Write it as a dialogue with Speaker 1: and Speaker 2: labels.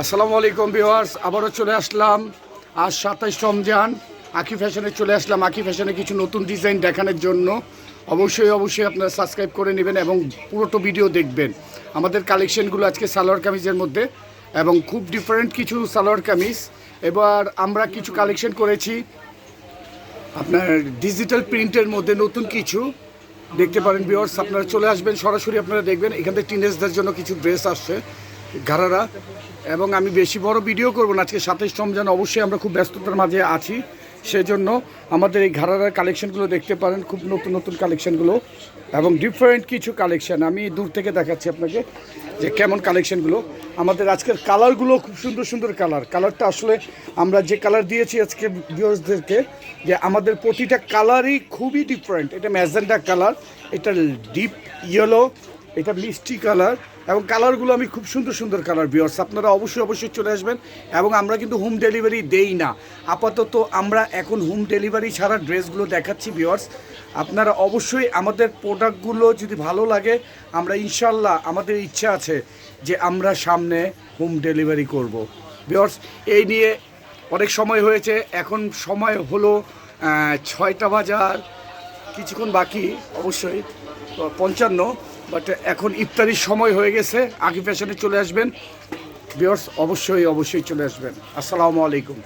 Speaker 1: আসসালামু আলাইকুম, ভিউয়ার্স। আবারও চলে আসলাম। আজ সাতাইশ রমজান। আকি ফ্যাশনে চলে আসলাম। আকি ফ্যাশনে কিছু নতুন ডিজাইন দেখানোর জন্য। অবশ্যই অবশ্যই আপনারা সাবস্ক্রাইব করে নেবেন এবং পুরোটো ভিডিও দেখবেন। আমাদের কালেকশনগুলো আজকে সালোয়ার কামিজের মধ্যে এবং খুব ডিফারেন্ট কিছু সালোয়ার কামিজ। এবার আমরা কিছু কালেকশন করেছি। আপনার ডিজিটাল প্রিন্টের মধ্যে নতুন কিছু। দেখতে পারেন বিওর্স আপনারা চলে আসবেন, সরাসরি আপনারা দেখবেন। এখান থেকে টিনেজদের জন্য কিছু ড্রেস আসছে, ঘাড়ারা। এবং আমি বেশি বড় ভিডিও করব না, আজকে সাতাইশ রমজান, অবশ্যই আমরা খুব ব্যস্ততার মাঝে আছি। সেজন্য আমাদের এই ঘাড়ারার কালেকশনগুলো দেখতে পারেন, খুব নতুন নতুন কালেকশনগুলো এবং ডিফারেন্ট কিছু কালেকশান আমি দূর থেকে দেখাচ্ছি আপনাকে। যে কেমন কালেকশনগুলো আমাদের আজকের কালারগুলো খুব সুন্দর সুন্দর কালার কালারটা আসলে আমরা যে কালার দিয়েছি আজকে ভিউয়ার্সদেরকে যে আমাদের প্রতিটা কালারই খুবই ডিফারেন্ট এটা ম্যাজেন্ডা কালার এটা ডিপ ইয়েলো এটা মিষ্টি কালার এবং কালারগুলো আমি খুব সুন্দর সুন্দর কালার ভিওর্স আপনারা অবশ্যই অবশ্যই চলে আসবেন এবং আমরা কিন্তু হোম ডেলিভারি দেই না। আপাতত আমরা এখন হোম ডেলিভারি ছাড়া ড্রেসগুলো দেখাচ্ছি ভিওর্স আপনারা অবশ্যই আমাদের প্রোডাক্টগুলো যদি ভালো লাগে, আমরা ইনশাল্লাহ আমাদের ইচ্ছা আছে যে আমরা সামনে হোম ডেলিভারি করব। ভিওর্স এই নিয়ে অনেক সময় হয়েছে, এখন সময় হলো ছয়টা বাজার, কিছুক্ষণ বাকি, অবশ্যই, পঞ্চান্ন। বাট এখন ইফতারির সময় হয়ে গেছে। আগে ফ্যাশনে চলে আসবেন। বিয়ার্স অবশ্যই অবশ্যই চলে আসবেন। আসসালামু আলাইকুম।